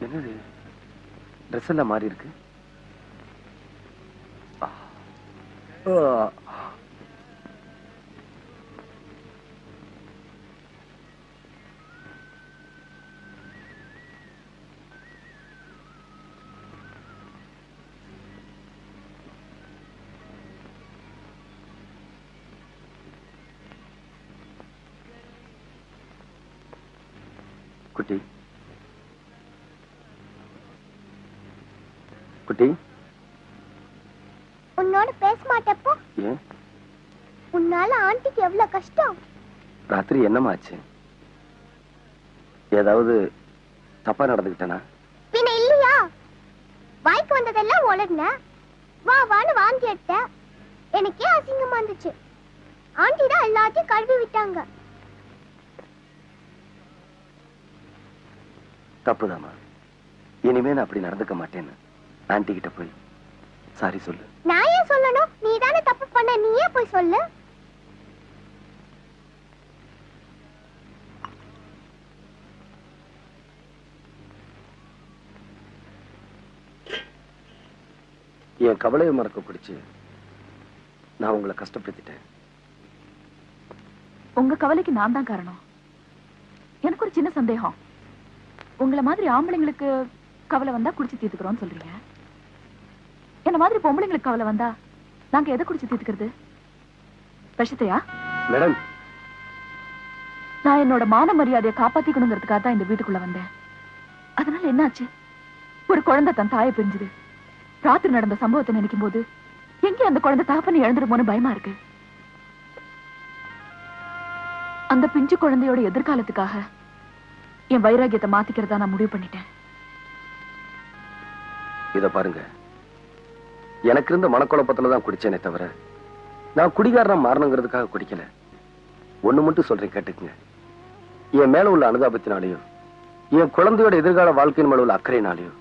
என்னது? ட்ரெஸ் எல்லாம் மாறி இருக்கு குட்டி. குட்டி? உன்னோட பேச மாட்டப்போ? ஏன்? உன்னால ஆண்டிக்கு எவ்வளவு கஷ்டம்? ராத்திரி என்னமாச்சு ஏதாவது தப்பா நடந்துக்கிட்டனா? பின்ன இல்லையா? வாய்க்கு வந்ததெல்லாம் உலர்ன வா வான்னு வாங்கி எடுத்த. எனக்கே அசிங்கமா இருந்துச்சு? ஆண்டி தான் எல்லாத்தையும் கழுவி விட்டாங்க. தப்புதாம்மா. இனிமே நான் அப்படி நடந்துக்க மாட்டேன்னு. ஆன்ட்டி கிட்ட போய் சாரி சொல்லு. நான் ஏன் சொல்லணும்? நீ தானே தப்பு பண்ண நீயே போய் சொல்லு. என் கவலையை மறக்க பிடிச்சு நான் உங்களை கஷ்டப்படுத்திட்டேன். உங்க கவலைக்கு நான் தான் காரணம். எனக்கு ஒரு சின்ன சந்தேகம். உங்கள மாதிரி ஆம்பளைங்களுக்கு கவலை வந்தா குடிச்சு தீர்த்துக்கிறோம்னு சொல்றீங்க. என்ன மாதிரி பொம்பளைங்களுக்கு கவலை வந்தா நாங்க எதை குடிச்சு தீர்த்துக்கிறது? விஷத்தையா? மேடம். நான் என்னோட மான மரியாதையை காப்பாத்திக்கணுங்கிறதுக்காக தான் இந்த வீட்டுக்குள்ள வந்தேன். அதனால என்னாச்சு? ஒரு குழந்தை தன் தாயை பிரிஞ்சுது. ராத்திரி நடந்த சம்பவத்தை நினைக்கும் போது எங்கே அந்த குழந்தை தகப்பனை இழந்துருமோன்னு பயமா இருக்கு. அந்த பிஞ்சு குழந்தையோட எதிர்காலத்துக்காக என் வைராகியத்தை மாத்திக்கிறதா நான் முடிவு பண்ணிட்டேன். இத பாருங்க. எனக்கு இருந்த மனக்குழப்பத்துல தான் குடிச்சேனே தவிர நான் குடிகாரனா மாறணுங்கிறதுக்காக குடிக்கல. ஒண்ணு மட்டும் சொல்றேன் கேட்டுக்குங்க. என் மேல உள்ள அனுதாபத்தினாலையும் என் குழந்தையோட எதிர்கால வாழ்க்கையின் மேல உள்ள அக்கறையினாலையும்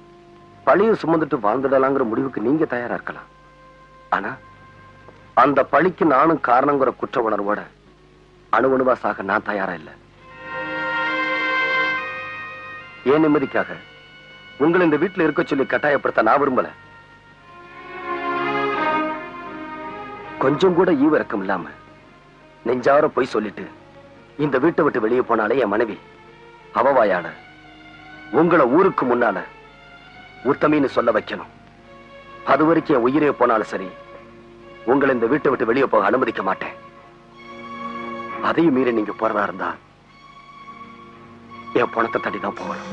பழிய சுமந்துட்டு வாழ்ந்துடலாங்கிற முடிவுக்கு நீங்க தயாரா இருக்கலாம். ஆனா அந்த பழிக்கு நானும் காரணங்கிற குற்ற உணர்வோட அணுவணுவா சாக நான் தயாரா இல்லை. ஏன் நிம்மதிக்காக? உங்களை இந்த வீட்டுல இருக்க சொல்லி கட்டாயப்படுத்த நான் விரும்பல. கொஞ்சம் கூட ஈவிறக்கம் இல்லாம நெஞ்சார போய் சொல்லிட்டு இந்த வீட்டை விட்டு வெளியே போனாலே என் மனைவி அவவாயால உங்களை ஊருக்கு முன்னால உத்தமின்னு சொல்ல வைக்கணும். அது வரைக்கும் என் உயிரே போனாலும் சரி உங்களை இந்த வீட்டை விட்டு வெளியே போக அனுமதிக்க மாட்டேன். அதையும் மீறி நீங்க போறதா இருந்தா என் பணத்தை தட்டி தான் போகணும்.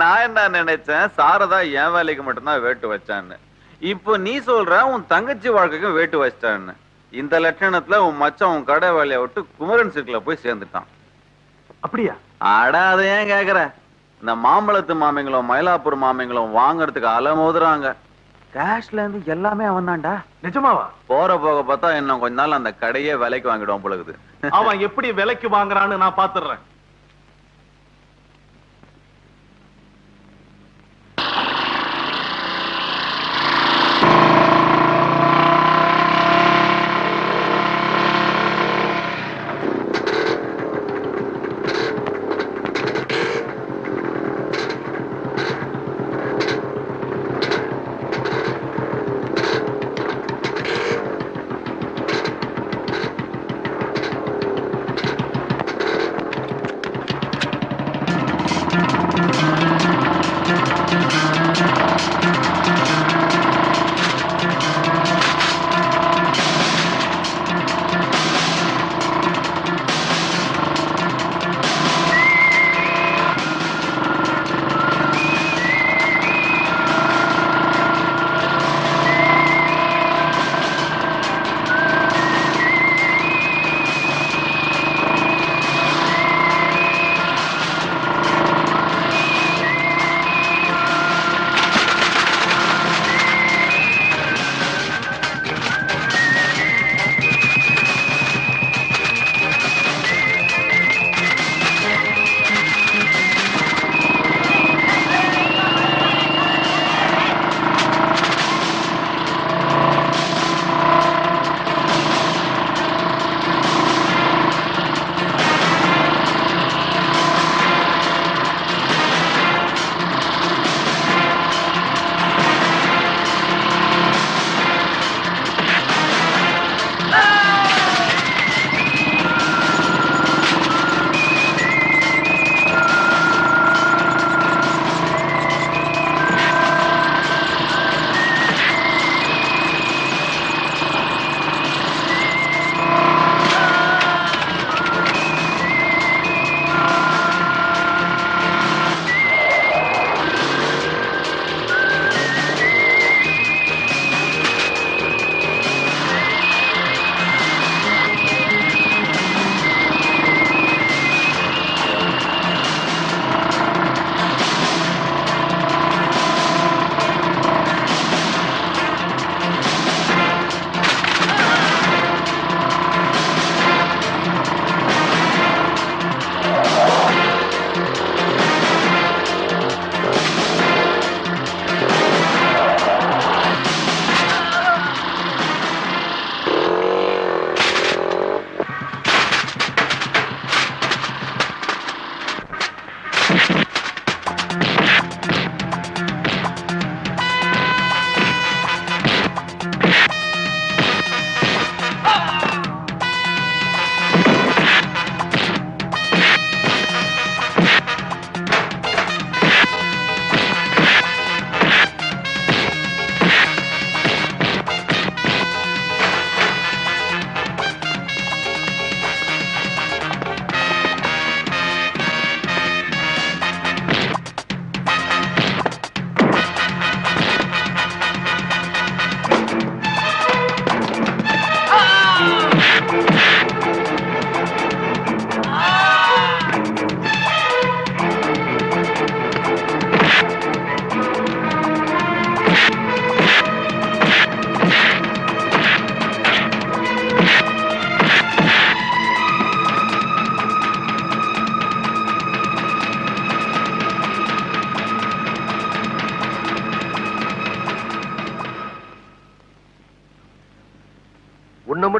நான் என்ன நினைச்சேன்? சாரதா என் வேலைக்கு மட்டும்தான் வேட்டு வச்சான்னு. இப்போ நீ சொல்ற உன் தங்கச்சி வாழ்க்கைக்கும் வேட்டு வச்சிட்டான்னு. இந்த லட்சணத்துல உன் மச்சான் உன் கடை வேலையை விட்டு குமரன் சிற்குல போய் சேர்ந்துட்டான். அப்படியா? அட அதை ஏன் கேக்குற? இந்த மாம்பழத்து மாமிங்களும் மயிலாப்பூர் மாமிங்களும் வாங்குறதுக்கு அலமோதுறாங்க கேஷ்ல இருந்து எல்லாமே அவன் தான்டா நிஜமாவா? போற போக பார்த்தா இன்னும் கொஞ்ச நாள் அந்த கடையே விலைக்கு வாங்கிடுவான் பொழுது அவன் எப்படி விலைக்கு வாங்குறான்னு நான் பாத்துறேன்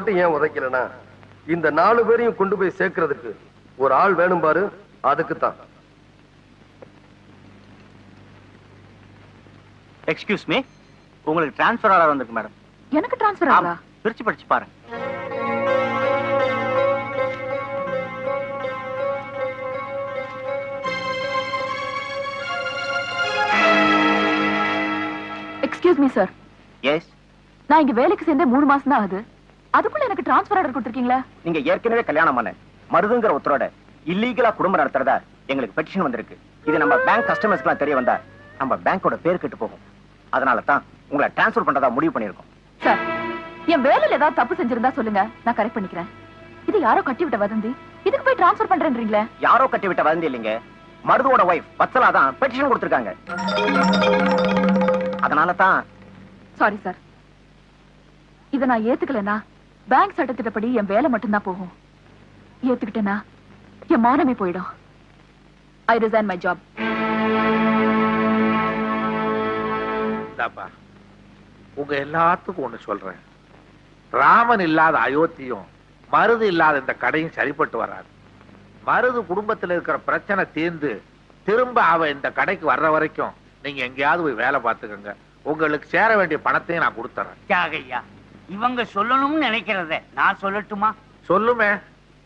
மட்டும் ஏன் உதைக்கலனா இந்த நாலு பேரையும் கொண்டு போய் சேர்க்கறதுக்கு ஒரு ஆள் வேணும் பாரு அதுக்கு தான் எக்ஸ்கியூஸ் மீ உங்களுக்கு டிரான்ஸ்ஃபர் ஆர்டர் வந்திருக்கு மேடம் எனக்கு டிரான்ஸ்ஃபர் ஆகலா பிரிச்சு படிச்சு பாருங்க. எக்ஸ்கியூஸ் மீ சார் எஸ் நான் இங்க வேலைக்கு சேர்ந்தே மூணு மாசம் தான் ஆகுது. ஆர்டர் கொடுத்துருக்கீங்களா? நீங்க ஏற்கனவே கல்யாணம் பண்ண மருதுங்கிற ஒருத்தரோட இல்லீகலா குடும்பம் நடத்துறதா எங்களுக்கு பெட்டிஷன் வந்திருக்கு. இது நம்ம பேங்க் கஸ்டமர்ஸ்க்குலாம் தெரிய வந்தா நம்ம பேங்கோட பேர் கெட்டு போகும். அதனால தான் உங்களை டிரான்ஸ்ஃபர் பண்றதா முடிவு பண்ணியிருக்கோம். சார் என் வேலையில ஏதாவது தப்பு செஞ்சிருந்தா சொல்லுங்க. நான் கரெக்ட் பண்ணிக்கிறேன். இது யாரோ கட்டி விட்ட வதந்தி. இதுக்கு போய் டிரான்ஸ்ஃபர் பண்றேன்றீங்களே? யாரோ கட்டி விட்ட வதந்தி இல்லைங்க. மருதுவோட ஒய்ஃப் வத்சலா தான் பெட்டிஷன் கொடுத்திருக்காங்க. அதனால தான் சாரி சார் இத நான் ஏத்துக்கலனா பேங்க் சட்டத்திட்டப்படி என் வேலை மட்டும்தான் போகும். ஏத்துக்கிட்டேனா? என் மானமே போயிடும். ஐ ரிசைன் மை ஜாப் உங்க எல்லாத்துக்கும் ஒண்ணு சொல்றேன். ராமன் இல்லாத அயோத்தியும் மருது இல்லாத இந்த கடையும் சரிப்பட்டு வராது. மருது குடும்பத்துல இருக்கிற பிரச்சனை தீர்ந்து திரும்ப அவ இந்த கடைக்கு வர்ற வரைக்கும் நீங்க எங்கேயாவது போய் வேலை பார்த்துக்கோங்க. உங்களுக்கு சேர வேண்டிய பணத்தையும் நான் கொடுத்துறேன் இவங்க சொல்லணும்னு நினைக்கிறத நான் சொல்லட்டுமா? சொல்லுமே.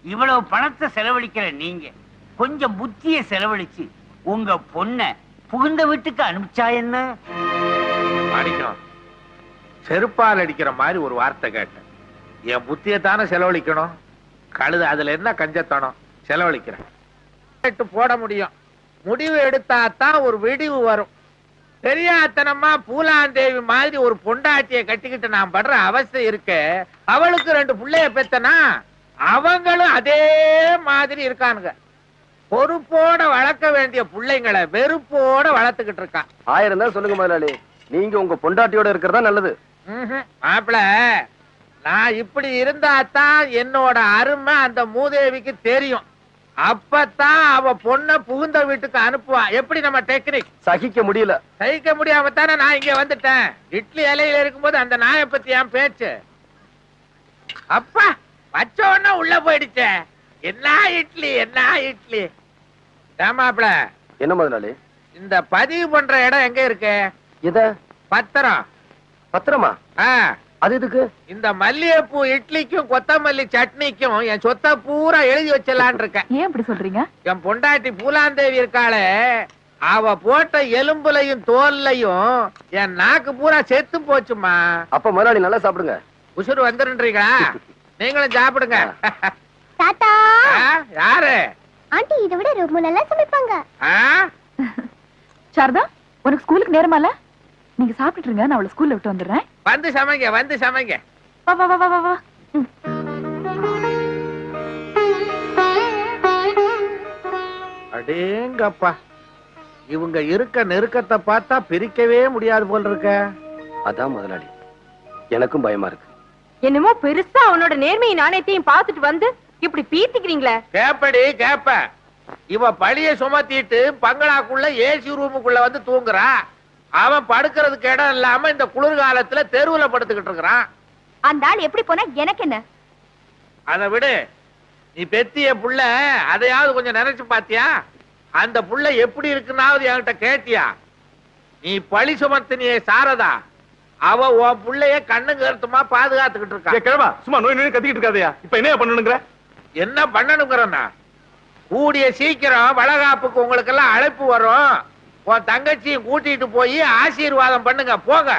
இவ்வளவு பணத்தை செலவழிக்கிற நீங்க கொஞ்சம் புத்திய செலவழிச்சு உங்க பொண்ண புகுந்த வீட்டுக்கு அனுப்பிச்சா என்ன? மாணிக்கம் செருப்பால் அடிக்கிற மாதிரி ஒரு வார்த்தை கேட்டேன். என் புத்தியை தானே செலவழிக்கணும்? கழுது அதுல என்ன கஞ்சத்தனம்? செலவழிக்கிறேன். போட முடியும். முடிவு எடுத்தா தான் ஒரு விடிவு வரும். பெரியாத்தனமா பூலாந்தேவி மாதிரி ஒரு பொண்டாட்டியை கட்டிக்கிட்டு நான் படுற அவஸ்தை இருக்க அவளுக்கு ரெண்டு பிள்ளைய பெத்தனா? அவங்களும் அதே மாதிரி இருக்கானுங்க. பொறுப்போட வளர்க்க வேண்டிய பிள்ளைங்களை வெறுப்போட வளர்த்துக்கிட்டு இருக்கான் ஆயிரம் தான் சொல்லுங்க முதலாளி. நீங்க உங்க பொண்டாட்டியோட இருக்கிறதா நல்லது. மாப்பிள நான் இப்படி இருந்தா தான் என்னோட அருமை அந்த மூதேவிக்கு தெரியும். அப்பதான் அவ பொண்ண புகுந்த வீட்டுக்கு அனுப்புவா. எப்படி நம்ம டெக்னிக் சகிக்க முடியல. சகிக்க முடியாம தானே நான் இங்க வந்துட்டேன். இட்லி இலையில இருக்கும்போது அந்த நாயை பத்தி என் பேச்சு. அப்பா வச்ச உடனே உள்ள போயிடுச்சே. என்ன இட்லி என்ன இட்லி? ஏமாப்ள என்ன முதலாளி? இந்த பதிவு பண்ற இடம் எங்க இருக்கு? எத? பத்திரம். பத்திரமா? ஆ. அது எதுக்கு? இந்த மல்லிகைப்பூ இட்லிக்கும் கொத்தமல்லி சட்னிக்கும் என் சொத்தை பூரா எழுதி வச்சிடலான் இருக்கேன். ஏன் இப்படி சொல்றீங்க? என் பொண்டாட்டி பூலாந்தேவி இருக்காளே அவ போட்ட எலும்புலையும் தோல்லையும் என் நாக்கு பூரா செத்து போச்சுமா அப்ப முதலாளி நல்லா சாப்பிடுங்க. உசுறு வந்துருன்றீங்களா? நீங்களும் சாப்பிடுங்க. தாத்தா! யாரு? ஆண்டி இதை விட ரொம்ப நல்லா சமைப்பாங்க. ஆ? சாரதா உனக்கு ஸ்கூலுக்கு நேரமா இல்ல நீங்க சாப்பிட்டுட்டு இருங்க நான் அவளை ஸ்கூல்ல விட்டு வந்துடுறேன். வந்து சமைங்க வந்து சமைங்க. வா வா வா வா வா வா. ம். அடேங்கப்பா. இவங்க இருக்க நெருக்கத்தை பார்த்தா பிரிக்கவே முடியாது போல் இருக்க. அதான் முதலாளி. எனக்கும் பயமா இருக்கு. என்னமோ பெருசா அவனோட நேர்மையை நாணயத்தையும் பார்த்துட்டு வந்து இப்படி பீத்திக்கிறீங்களே. கேப்படி கேப்ப. இவ பழிய சுமத்திட்டு பங்களாக்குள்ள ஏசி ரூமுக்குள்ள வந்து தூங்குறா. அவன் படுக்கிறதுக்கு இடம் இல்லாம இந்த குளிர்காலத்துல தெருவுல படுத்துக்கிட்டு இருக்கிறான். அந்த ஆள் எப்படி போனா எனக்கு என்ன? அதை விடு. நீ பெத்திய புள்ள அதையாவது கொஞ்சம் நினைச்சு பாத்தியா? அந்த புள்ள எப்படி இருக்குன்னாவது என்கிட்ட கேட்டியா? நீ பழி சுமத்தினியே சாரதா. அவ உன் புள்ளைய கண்ணு கருத்துமா பாதுகாத்துக்கிட்டு இருக்கா. கிழமா சும்மா நோய் நோய் கத்திக்கிட்டு இருக்காதயா? இப்ப என்ன பண்ணணுங்கிற? என்ன பண்ணணுங்கிறன்னா கூடிய சீக்கிரம் வளகாப்புக்கு உங்களுக்கு எல்லாம் அழைப்பு வரும். உன் தங்கச்சியும் கூட்டிட்டு போய் ஆசீர்வாதம் பண்ணுங்க போங்க.